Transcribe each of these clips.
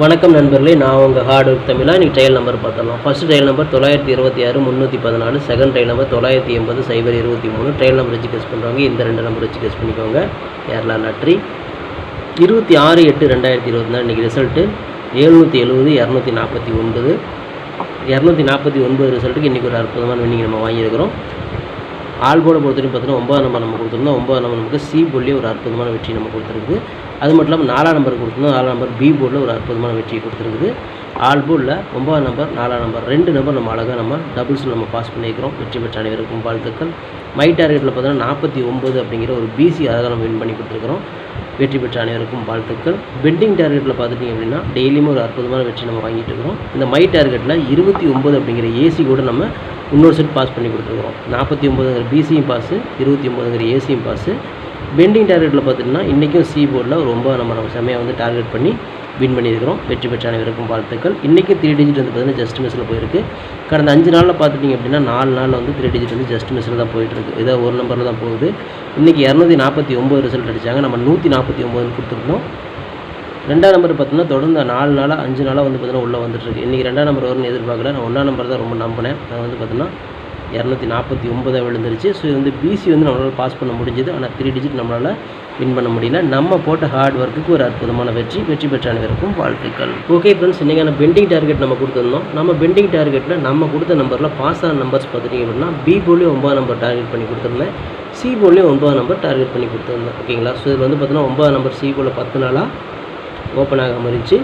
வணக்கம் நண்பர்களே நான் உங்கள் ஹார்ட் ஒர்க் தமிழாக இன்றைக்கி ட்ரையல் நம்பர் பார்த்துடலாம். ஃபர்ஸ்ட் ட்ரையல் நம்பர் தொள்ளாயிரத்தி இருபத்தி ஆறு முந்நூற்றி பதினாலு செகண்ட் ட்ரையல் நம்பர் தொள்ளாயிரத்தி எண்பது சைபர் இருபத்தி மூணு. ட்ரையல் நம்பர் வச்சு கெஸ் பண்ணுறவங்க இந்த ரெண்டு நம்பர் வச்சு கெஸ் பண்ணிக்கோங்க. கேரளா லாட்ரி இருபத்தி ஆறு எட்டு ரெண்டாயிரத்தி இருபத்தி நாலு இன்றைக்கி ரிசல்ட்டு எழுநூற்றி எழுபது இரநூத்தி நாற்பத்தி ஒன்பது. இரநூத்தி நாற்பத்தி ஒன்பது ரிசல்ட்டுக்கு இன்றைக்கி ஒரு அற்புதமான வின்னிங் நம்ம வாங்கியிருக்கிறோம். ஆல்போர்டை பொறுத்தவரைக்கும் பார்த்தீங்கன்னா ஒன்பதாம் நம்பர் நம்ம கொடுத்துருந்தோம். ஒன்பதாம் நம்பர் நமக்கு சி புள்ளி ஒரு அற்புதமான வெற்றி நம்ம கொடுத்துருக்குது அது மட்டும் இல்லாமல் நாலாம் நம்பர் கொடுத்துருந்தோம் நாலாம் நம்பர் பி போர்டில் ஒரு அற்புதமான வெற்றி கொடுத்துருக்குது. ஆல் போர்டில் ஒன்பதாம் நம்பர் நாலாம் நம்பர் ரெண்டு நம்பர் நம்ம அழகாக நம்ம டபுள்ஸில் நம்ம பாஸ் பண்ணியிருக்கிறோம். வெற்றி பெற்ற அனைவருக்கும் வாழ்த்துக்கள். மை டார்கெட்டில் பார்த்தீங்கன்னா நாற்பத்தி ஒம்பது அப்படிங்கிற ஒரு பிசி அழகாக நம்ம வின் பண்ணி கொடுத்துருக்குறோம். வெற்றி பெற்ற அனைவருக்கும் வாழ்த்துக்கள். பெண்டிங் டார்கெட்டில் பார்த்துட்டிங்க அப்படின்னா டெய்லியுமே ஒரு அற்புதமான வெற்றி நம்ம வாங்கிட்டு இருக்கிறோம். இந்த மை டார்கெட்டில் இருபத்தி ஒம்பது அப்படிங்கிற ஏசி கூட நம்ம இன்னொரு செட் பாஸ் பண்ணி கொடுத்துருக்குறோம். நாற்பத்தி ஒம்பதுங்கிற பிசியும் பாஸு இருபத்தி ஒம்பதுங்கிற ஏசியும் பாஸு பெண்டிங் டார்கெட்டில் பார்த்திங்கன்னா இன்றைக்கும் சி போர்டில் ரொம்ப நம்ம நம்ம செம்மையாக வந்து டார்கெட் பண்ணி வின் பண்ணியிருக்கிறோம். வெற்றி பெற்ற அனைவருக்கும் வாழ்த்துக்கள். இன்றைக்கும் த்ரீ டிஜிட் வந்து பார்த்தீங்கன்னா ஜஸ்ட் மிஸ்ஸில் போயிருக்கு. கடந்த அஞ்சு நாளில் பார்த்துட்டிங்க அப்படின்னா நாலு நாளில் வந்து த்ரீ டிஜிட் வந்து ஜஸ்ட் மிஸ்ஸில் தான் போயிட்டுருக்கு. ஏதோ ஒரு நம்பரில் தான் போகுது. இன்றைக்கி இரநூத்தி நாற்பத்தி ஒம்பது ரிசல்ட் அடித்தாங்க நம்ம நூற்றி நாற்பத்தி ஒம்பதுன்னு கொடுத்துருந்தோம். ரெண்டாம் நம்பர் பார்த்தீங்கன்னா தொடர்ந்து நாலு நாளாக அஞ்சு நாளாக வந்து பார்த்தீங்கன்னா உள்ளே வந்துட்டுருக்கு. இன்றைக்கி ரெண்டாம் நம்பர் வரும்னு எதிர்பார்க்கல. நான் ஒன்றாம் நம்பர் தான் ரொம்ப நம்பினேன். நான் வந்து பார்த்தீங்கன்னா இரநூத்தி நாற்பத்தி ஒன்பதாக விழுந்துருச்சு. ஸோ இது வந்து பிசி வந்து நம்மளால் பாஸ் பண்ண முடிஞ்சுது. ஆனால் த்ரீ டிஜிட் நம்மளால் வின் பண்ண முடியல. நம்ம போட்ட ஹார்ட் ஒர்க்குக்கு ஒரு அற்புதமான வெற்றி. வெற்றி பெற்ற அனைவருக்கும் வாழ்த்துக்கள். ஓகே ஃப்ரெண்ட்ஸ் இன்றைக்கான பெண்டிங் டார்கெட் நம்ம கொடுத்துருந்தோம். நம்ம பெண்டிங் டார்கெட்டில் நம்ம கொடுத்த நம்பரில் பாஸ் ஆன நம்பர்ஸ் பார்த்துட்டிங்க அப்படின்னா பி போர்ட்லேயும் ஒன்பது நம்பர் டார்கெட் பண்ணி கொடுத்துருந்தேன். சி போர்ட்லேயும் ஒன்பது நம்பர் டார்கெட் பண்ணி கொடுத்துருந்தேன். ஓகேங்களா ஸோ இது வந்து பார்த்தீங்கன்னா ஒன்பது நம்பர் சி போர்டில் பத்து நாளாக ஓப்பன் ஆகாமல் இருந்துச்சு.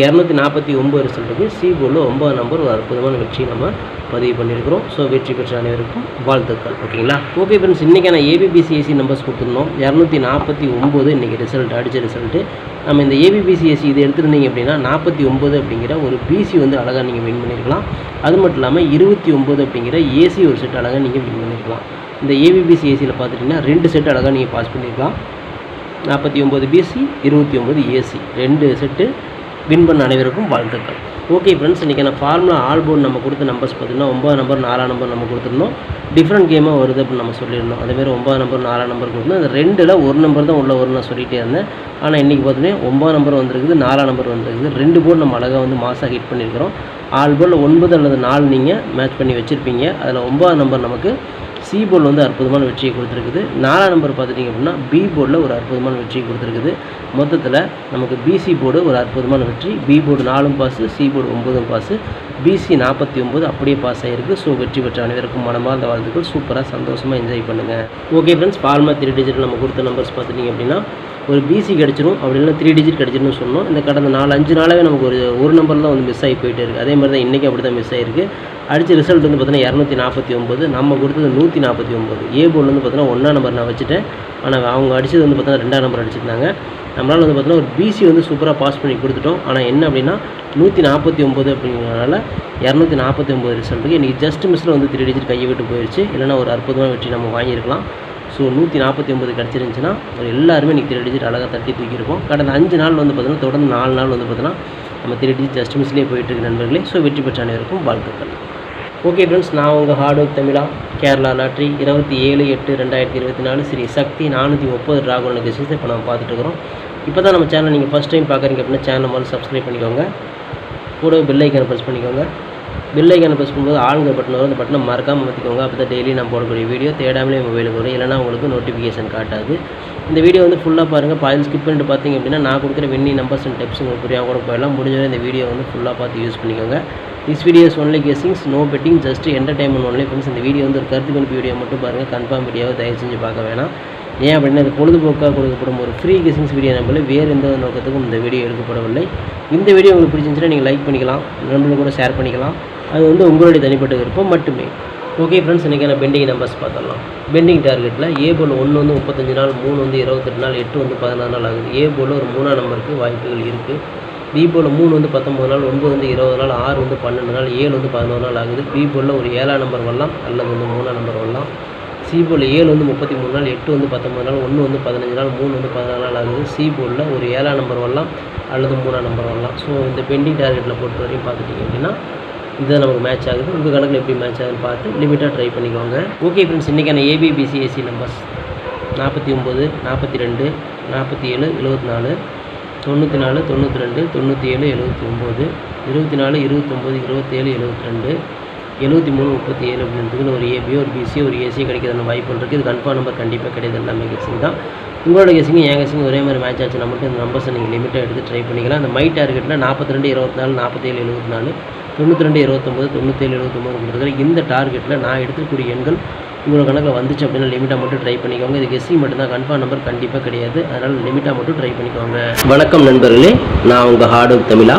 இரநூத்தி நாற்பத்தி ஒம்பது ரிசல்ட்டுக்கு சி போர்டில் ஒம்பது நம்பர் ஒரு அற்புதமான வெற்றி நம்ம பதிவு பண்ணியிருக்கிறோம். ஸோ வெற்றி பெற்ற அனைவருக்கும் வாழ்த்துக்கள். ஓகேங்களா? ஓகே ஃப்ரெண்ட்ஸ் இன்றைக்கான ஏபிபிசிஎஸ்சி நம்பர்ஸ் கொடுத்துருந்தோம். இரநூத்தி நாற்பத்தி ஒம்பது இன்றைக்கி ரிசல்ட் அடித்த ரிசல்ட்டு நம்ம இந்த ஏபிபிசிஎஸ்சி இது எடுத்துருந்தீங்க அப்படின்னா நாற்பத்தி ஒம்பது அப்படிங்கிற ஒரு பிசி வந்து அழகாக நீங்கள் வின் பண்ணியிருக்கலாம் அது மட்டும் இல்லாமல் இருபத்தி ஒம்பது அப்படிங்கிற ஏசி ஒரு செட் அழகாக நீங்கள் வின் பண்ணியிருக்கலாம் இந்த ஏபிபிசிஎஸ்சியில் பார்த்துட்டிங்கன்னா ரெண்டு செட் அழகாக நீங்கள் பாஸ் பண்ணியிருக்கலாம் நாற்பத்தி ஒம்பது பிசி இருபத்தி ஒம்பது ஏசி ரெண்டு செட்டு வின் பண்ண அனைவருக்கும் வாழ்த்துக்கள். ஓகே ஃப்ரெண்ட்ஸ் இன்றைக்கி நான் ஃபார்முலா ஆல் போர்டு நம்ம கொடுத்த நம்பர்ஸ் பார்த்திங்கன்னா ஒம்பது நம்பர் நாலாம் நம்பர் நம்ம கொடுத்துருந்தோம். டிஃப்ரெண்ட் கேமாக வருது அப்படின்னு நம்ம சொல்லியிருந்தோம். அதேமாதிரி ஒம்பது நம்பர் நாலாம் நம்பர் கொடுத்தோம் அந்த ரெண்டில் ஒரு நம்பர் தான் உள்ள ஒரு நான் சொல்லிகிட்டே இருந்தேன். ஆனால் இன்றைக்கி பார்த்தீங்கன்னா ஒம்பது நம்பர் வந்திருக்குது நாலாம் நம்பர் வந்திருக்குது. ரெண்டு போர்டு நம்ம அழகாக வந்து மாசாக ஹிட் பண்ணியிருக்கிறோம். ஆல் போர்டில் ஒன்பது அல்லது நாலு நீங்கள் மேட்ச் பண்ணி வச்சுருப்பீங்க. அதில் ஒம்பது நம்பர் நமக்கு சி போர்டில் வந்து அற்புதமான வெற்றியை கொடுத்துருக்குது. நாலாம் நம்பர் பார்த்துட்டிங்க அப்படின்னா பி போர்டில் ஒரு அற்புதமான வெற்றியை கொடுத்துருக்குது. மொத்தத்தில் நமக்கு பிசி போர்டு ஒரு அற்புதமான வெற்றி. பி போர்டு நாலும் பாஸு சி போர்டு ஒம்பதும் பாஸு பிசி நாற்பத்தி ஒம்பது அப்படியே பாஸ் ஆகிருக்கு ஸோ வெற்றி பெற்ற அனைவருக்கும் மனமார்ந்த வாழ்த்துக்கள். சூப்பராக சந்தோஷமாக என்ஜாய் பண்ணுங்கள் ஓகே ஃப்ரெண்ட்ஸ் ஃபார்மா த்ரீ டிஜிட் நம்ம கொடுத்த நம்பர்ஸ் பார்த்துட்டிங்க அப்படின்னா ஒரு பிசி கிடச்சிரும். அப்படி இல்லைனா த்ரீ டிஜிட் கிடச்சிருன்னு சொன்னோம். இந்த கடந்த நாலு அஞ்சு நாளாகவே நமக்கு ஒரு ஒரு நம்பர் தான் வந்து மிஸ் ஆகி போயிட்டே இருக்குது அதே மாதிரி தான் இன்றைக்கி அப்படி தான் மிஸ் ஆகிருக்கு அடித்த ரிசல்ட் வந்து பார்த்தீங்கன்னா இரநூத்தி நாற்பத்தி ஒம்பது நம்ம கொடுத்தது நூற்றி நாற்பத்தி ஒம்பது ஏ போர்டில் வந்து பார்த்தீங்கன்னா ஒன்றா நம்பர் நான் வச்சுட்டேன். ஆனால் அவங்க அடித்தது வந்து பார்த்தீங்கன்னா ரெண்டாம் நம்பர் அடிச்சிருந்தாங்க. நம்மளால் வந்து பார்த்தீங்கன்னா ஒரு பிசி வந்து சூப்பராக பாஸ் பண்ணி கொடுத்துட்டோம். ஆனால் என்ன அப்படின்னா நூற்றி நாற்பத்தி ஒம்பது அப்படிங்கிறனால இரநூத்தி நாற்பத்தி ஒம்பது ரிசல்ட்டுக்கு இன்றைக்கி ஜஸ்ட் மிஸ்ஸில் வந்து த்ரீ டிஜிட் கையை விட்டு போயிடுச்சு இல்லைனா ஒரு அற்புதமான வெற்றி நம்ம வாங்கியிருக்கலாம். ஸோ நூற்றி நாற்பத்தி ஒம்பது கிடச்சிருந்துச்சுன்னா ஒரு எல்லாருமே இன்றைக்கி த்ரீ டிஜிட் அழகாக தட்டி தூக்கியிருப்போம். கடந்த அஞ்சு நாள் வந்து பார்த்தீங்கன்னா தொடர்ந்து நாலு நாள் வந்து பார்த்தீங்கன்னா நம்ம த்ரீ டிஜிட் ஜஸ்ட் மிஸ்லேயே போயிட்டுருக்கு நண்பர்களே. ஸோ வெற்றி பெற்ற அனைவருக்கும் வாழ்த்துக்கள். ஓகே ஃப்ரெண்ட்ஸ் நான் உங்கள் ஹார்ட் ஒர்க் தமிழா கேரளா லாட்ரி இருபத்தி ஏழு எட்டு ரெண்டாயிரத்தி இருபத்தி நாலு. ஸ்ரீ சக்தி நானூற்றி முப்பது ராகுல் கசிஸை இப்போ நம்ம பார்த்துட்டுருக்கோம் இப்போ தான் நம்ம சேனல் நீங்கள் ஃபஸ்ட் டைம் பார்க்குறீங்க அப்படின்னா சேனல் முதல்ல சப்ஸ்கிரைப் பண்ணிக்கோங்க. கூட பெல் ஐக்கனை ப்ரெஸ் பண்ணிக்கோங்க. பெல் ஐக்கனை ப்ரெஸ் பண்ணும்போது ஆளுங்க பட்டன் வரும் அந்த பட்டனை மறக்காமல் மாற்றிக்கோங்க அப்போ தான் டெய்லி நான் போடக்கூடிய வீடியோ தேடாமலே மொபைலுக்கு வரும். இல்லைனா உங்களுக்கு நோட்டிஃபிகேஷன் காட்டாது. இந்த வீடியோ வந்து ஃபுல்லாக பாருங்கள் பாதி ஸ்கிப் பண்ணிட்டு பார்த்தீங்க அப்படின்னா நான் கொடுக்குற வெண்ணி நம்பர்ஸ் அண்ட் டிப்ஸ் உங்களுக்கு புரியாமல் கூட போயிடலாம். முடிஞ்சவரை இந்த வீடியோ வந்து ஃபுல்லாக பார்த்து யூஸ் பண்ணிக்கோங்க. This videos only guessings no betting just entertainment only friends இந்த வீடியோ வந்து ஒரு கருத்து கணிப்பு வீடியோ மட்டும் பாருங்கள் கன்ஃபார்ம் வீடியோவை தயவு செஞ்சு பார்க்க வேணாம். ஏன் அப்படின்னா இது பொழுதுபோக்காக கொடுக்கப்படும் ஒரு ஃப்ரீ கிசிங்ஸ் வீடியோ நம்மள வேறு எந்த நோக்கத்துக்கும் இந்த வீடியோ எடுக்கப்படவில்லை. இந்த வீடியோ உங்களுக்கு பிடிச்சிருந்துச்சுன்னா நீங்கள் லைக் பண்ணிக்கலாம். நண்பர்களும் கூட ஷேர் பண்ணிக்கலாம். அது வந்து உங்களுடைய தனிப்பட்ட விருப்பம் மட்டுமே. ஓகே ஃப்ரெண்ட்ஸ் இன்றைக்கான பெண்டிங் நம்பர்ஸ் பார்த்துடலாம். பெண்டிங் டார்கெட்டில் ஏ போல் ஒன்று வந்து முப்பத்தஞ்சு நாள் மூணு வந்து இருபத்தெட்டு நாள் எட்டு வந்து பதினாறு நாள் ஆகுது. ஏ போல் ஒரு மூணாம் நம்பருக்கு வாய்ப்புகள் இருக்குது பி போல் மூணு வந்து பத்தொம்பது நாள் ஒன்பது வந்து இருபது நாள் ஆறு வந்து பன்னெண்டு நாள் ஏழு வந்து பதினோரு நாள் ஆகுது. பி ஒரு ஏழாம் நம்பர் வரலாம் அல்லது வந்து மூணாம் நம்பர் வரலாம். சி ஏழு வந்து முப்பத்தி மூணு நாள் எட்டு வந்து பத்தொம்பது நாள் ஒன்று வந்து பதினஞ்சு நாள் மூணு வந்து பதினாறு நாள் ஆகுது. சி போலில் ஒரு ஏழாம் நம்பர் வரலாம் அல்லது மூணாம் நம்பர் வரலாம். ஸோ இந்த பெண்டிங் டார்கெட்டில் பொறுத்த வரையும் பார்த்துட்டிங்க அப்படின்னா இதுதான் நமக்கு மேட்ச் ஆகுது. உங்கள் கணக்கில் எப்படி மேட்ச் ஆகுதுன்னு பார்த்து லிமிட்டாக ட்ரை பண்ணிக்கோங்க. ஓகே ஃப்ரெண்ட்ஸ் இன்றைக்கான ஏபிபிசிஎஸ்சி நம்பர்ஸ் நாற்பத்தி ஒம்பது நாற்பத்தி ரெண்டு நாற்பத்தி ஏழு எழுபத்தி நாலு தொண்ணூற்றி நாலு தொண்ணூற்றி ரெண்டு தொண்ணூற்றி ஏழு எழுபத்தி ஒம்பது இருபத்தி நாலு இருபத்தொம்போது இருபத்தேழு எழுபத்தி ரெண்டு எழுபத்தி மூணு முப்பத்தி ஏழு அப்படின்றதுக்குன்னு ஒரு ஏபி ஒரு பிசி ஒரு ஏசி கிடைக்கிறதான வாய்ப்பு இருக்குது. இது கன்ஃபார்ம் நம்பர் கண்டிப்பாக கிடையாது. எல்லாமே கெஸிங் தான். உங்களோட கெஸிங் என் கெஸிங் ஒரே மாதிரி மேட்ச் ஆச்சு. நம்மளுக்கு இந்த நம்பர்ஸை நீங்கள் லிமிட்டாக எடுத்து ட்ரை பண்ணிக்கலாம். அந்த மை டார்கெட்டில் நாற்பத்தி ரெண்டு இருபத்தி நாலு நாற்பத்தேழு எழுபத்தி நாலு தொண்ணூற்றி ரெண்டு இருபத்தொம்போது தொண்ணூற்றேழு எழுபத்தொம்போது கொடுத்துருக்கிற இந்த டார்கெட்டில் நான் எடுத்துக்கூடிய எண்கள் உங்களோட கணக்கில் வந்துச்சு அப்படின்னா லிமிட்டாக மட்டும் ட்ரை பண்ணிக்கோங்க. இது கெஸ்ஸிங் மட்டும்தான் கன்ஃபார்ம் நம்பர் கண்டிப்பாக கிடையாது. அதனால் லிமிட்டாக மட்டும் ட்ரை பண்ணிக்கோங்க. வணக்கம் நண்பர்களே. நான் உங்கள் ஹார்டு தமிழா.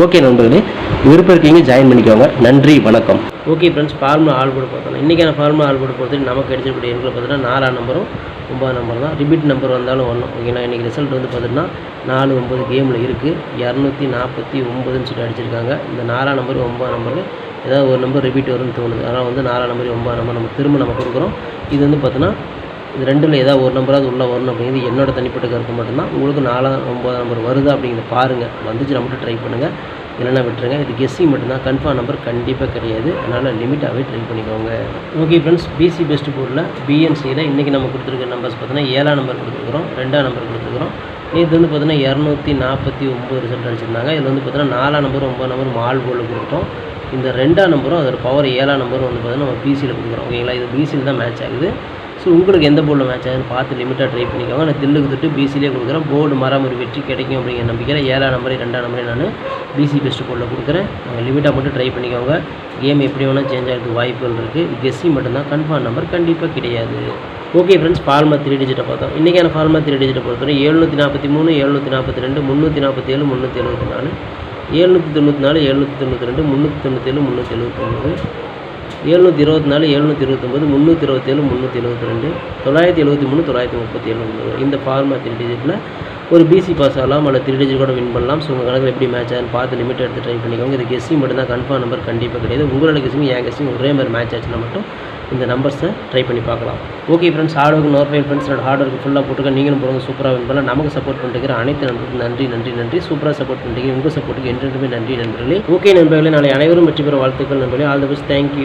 ஓகே நண்பர்களே விருப்பம் இருக்கீங்க ஜாயின் பண்ணிக்கோங்க. நன்றி வணக்கம். ஓகே ஃப்ரெண்ட்ஸ் ஃபார்முலா ஆள் கூட பார்த்தோம் இன்றைக்கான ஃபார்முலா ஆள் கூட பொறுத்து நமக்கு கிடைச்சிருக்கூடிய எண்களை பார்த்தீங்கன்னா நாலாம் நம்பரும் ஒம்பது நம்பர் தான். ரிபீட் நம்பர் வந்தாலும் ஒன்றும் ஓகேங்களா இன்றைக்கி ரிசல்ட் வந்து பார்த்தீங்கன்னா நாலு ஒம்பது கேமில் இருக்குது இரநூத்தி நாற்பத்தி ஒம்பதுன்னு சொல்லி அடிச்சிருக்காங்க. இந்த நாலாம் நம்பர் ஒம்பது நம்பரில் ஏதாவது ஒரு நம்பர் ரிப்பீட் வரும்னு தோணுது. அதனால் வந்து நாலாம் நம்பர் ஒம்பது நம்பர் நம்ம திரும்ப நம்ம கொடுக்குறோம். இது வந்து பார்த்தீங்கன்னா இது ரெண்டில் ஏதாவது ஒரு நம்பராவது உள்ளே வரணும் அப்படிங்கிறது என்னோட தனிப்பட்ட கருத்து மட்டும்தான். உங்களுக்கு நாலாம் ஒம்பதாம் நம்பர் வருதா அப்படிங்கிறத பாருங்கள் வந்துச்சு மட்டும் ட்ரை பண்ணுங்கள் இல்லைன்னா விட்டுருங்க. இது கெஸ்ஸிங் மட்டும்தான். கன்ஃபார்ம் நம்பர் கண்டிப்பாக கிடையாது. அதனால் லிமிட்டாகவே ட்ரை பண்ணிக்கோங்க. ஓகே ஃப்ரெண்ட்ஸ் பிசி பெஸ்ட் போர்டில் பிஎன்சியில் இன்றைக்கி நம்ம கொடுத்துருக்க நம்பர்ஸ் பார்த்தீங்கன்னா ஏழாம் நம்பர் கொடுத்துருக்குறோம். ரெண்டாம் நம்பர் கொடுத்துருக்குறோம். நேற்று வந்து பார்த்தீங்கன்னா இரநூத்தி நாற்பத்தி ஒம்பது ரிசல்ட் அடிச்சிருந்தாங்க. இதில் வந்து பார்த்தீங்கன்னா நாலாம் நம்பர் ஒம்பது நம்பர் மால் போர்டில் கொடுத்தோம் இந்த ரெண்டாம் நம்பரும் அதோட பவர் ஏழாம் நம்பரும் வந்து பார்த்தீங்கன்னா நம்ம பிசியில் கொடுக்குறோம். ஓகேங்களா? இது பிசியில் தான் மேட்ச் ஆகுது. ஸோ உங்களுக்கு எந்த போர்டில் மேட்ச் ஆகுதுன்னு பார்த்து லிமிட்டாக ட்ரை பண்ணிக்கோங்க. நான் தில்லுக்கு தொட்டு பிசிலே கொடுக்குறேன். போர்டு மரம் ஒரு வெற்றி கிடைக்கும் அப்படிங்கிற நம்பிக்கிறேன் ஏழாம் நம்பரே ரெண்டாம் நம்பரே நான் பிசி பெஸ்ட் போர்டில் கொடுக்குறேன். லிமிட்டாக மட்டும் ட்ரை பண்ணிக்கோங்க. கேம் எப்படி வேணால் சேஞ்ச் ஆகிறதுக்கு வாய்ப்புகள் இருக்குது கெஸ்ஸி மட்டும்தான். கன்ஃபார்ம் நம்பர் கண்டிப்பாக கிடையாது. ஓகே ஃப்ரெண்ட்ஸ் ஃபார்மா த்ரீ டிஜிட்டை பார்த்தோம். இன்றைக்கான ஃபார்மா த்ரீ டிஜிட்டை பொறுத்தவரை எழுநூற்றி நாற்பத்தி மூணு எழுநூற்றி நாற்பத்தி ரெண்டு முந்நூற்றி நாற்பத்தி ஏழு முந்நூற்றி எழுபத்தி நாலு. எழுநூற்றி தொண்ணூற்றி நாலு எழுநூற்றி தொண்ணூற்றி ரெண்டு முந்நூற்றி தொண்ணூற்றி ஏழு முந்நூற்றி எழுபத்தொம்பது எழுநூற்றி இருபத்தி நாலு எழுநூற்றி இருபத்தொம்பது முந்நூற்றி இருபத்தேழு முந்நூற்றி எழுபத்தி ரெண்டு தொள்ளாயிரத்தி எழுபத்தி மூணு தொள்ளாயிரத்தி முப்பத்தி ஏழு இந்த ஃபார்மா த்ரீ டிஜிட்டில் ஒரு பிசி பாஸ் ஆகலாம் அல்ல த்ரீ டிஜிட் கூட வின் பண்ணலாம். ஸோ உங்கள் கணக்கில் எப்படி மேட்ச் ஆகுன்னு பார்த்து லிமிட் எடுத்து ட்ரை பண்ணிக்கோங்க. இது கெஸ்ஸிங் மட்டும் தான் கன்ஃபார்ம் நம்பர் கண்டிப்பாக கிடையாது. உங்களோட கெஸ்ஸிங் என் கெஸ்ஸிங் ஒரே மாதிரி மேட்ச் ஆச்சுன்னா மட்டும் இந்த நம்பர்ஸை ட்ரை பண்ணி பார்க்கலாம். Okay friends hard work nor fail friends hard work ஃபுல்லாக போட்டுருக்கேன் நீங்களும் போடுங்க சூப்பராக வின் பண்ணலாம். நமக்கு சப்போர்ட் பண்ணிட்டு அனைத்து நண்பர்களுக்கும் நன்றி நன்றி நன்றி. சூப்பராக சப்போர்ட் பண்ணிட்டு உங்கள் சப்போர்ட்டுக்கு என்றென்றுமே நன்றி நண்பர்களே. ஓகே நண்பர்களே நாளை அனைவரும் வெற்றி பெற வாழ்த்துக்கள் நண்பர்களே. All the best thank you